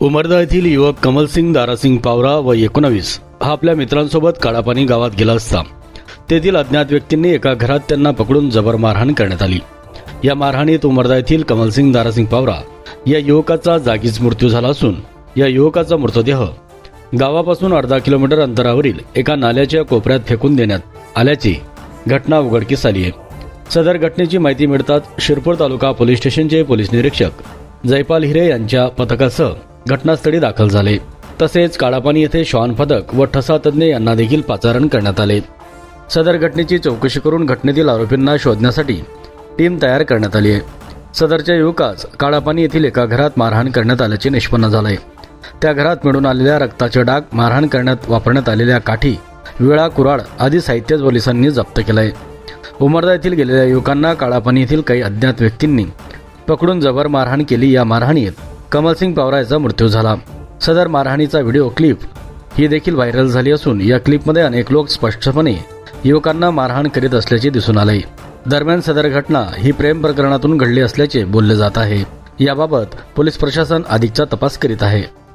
उमरदा येथील युवक कमलसिंग दारासिंग पावरा व एकोणावीस. हा आपल्या मित्रांसोबत काळापाणी गावात गेला असता. तेथील अज्ञात व्यक्तींनी एका घरात त्यांना पकडून जबर मारहाण करण्यात आली. या मारहाणीत उमरदा येथील कमलसिंग दारासिंग पावरा या युवकाचा जागीच मृत्यू झाला असून या युवकाचा मृतदेह गावापासून अर्धा किलोमीटर अंतरावरील एका नाल्याच्या कोपऱ्यात फेकून देण्यात आल्याची घटना उघडकीस आली आहे. सदर घटनेची माहिती मिळताच शिरपूर तालुका पोलीस स्टेशनचे पोलीस निरीक्षक जयपाल हिरे यांच्या पथकासह घटनास्थळी दाखल झाले. तसेच काळापाणी येथे श्वान पथक व ठसा तज्ज्ञ यांना देखील पाचारण करण्यात आले. सदर घटनेची चौकशी करून घटनेतील आरोपींना शोधण्यासाठी टीम तयार करण्यात आली आहे. सदरच्या युवकास काळापाणी येथील एका घरात मारहाण करण्यात आल्याचे निष्पन्न झालंय. त्या घरात मिळून आलेल्या रक्ताचे डाग मारहाण करण्यात वापरण्यात आलेल्या काठी विळा कुराड आदी साहित्य पोलिसांनी जप्त केलंय. उमरदा येथील गेलेल्या युवकांना काळापाणी येथील काही अज्ञात व्यक्तींनी पकडून जबर मारहाण केली या मारहाणीत कमलसिंग पवार याचा मृत्यू झाला. सदर मारहाणीचा व्हिडिओ क्लिप. ही देखील व्हायरल झाली असून या क्लिपमध्ये अनेक लोक स्पष्टपणे युवकांना मारहाण करीत असल्याचे दिसून आले दरम्यान सदर घटना ही प्रेम प्रकरणातून घडली असल्याचे बोलले जात आहे. याबाबत पोलीस प्रशासन अधिकचा तपास करीत आहे.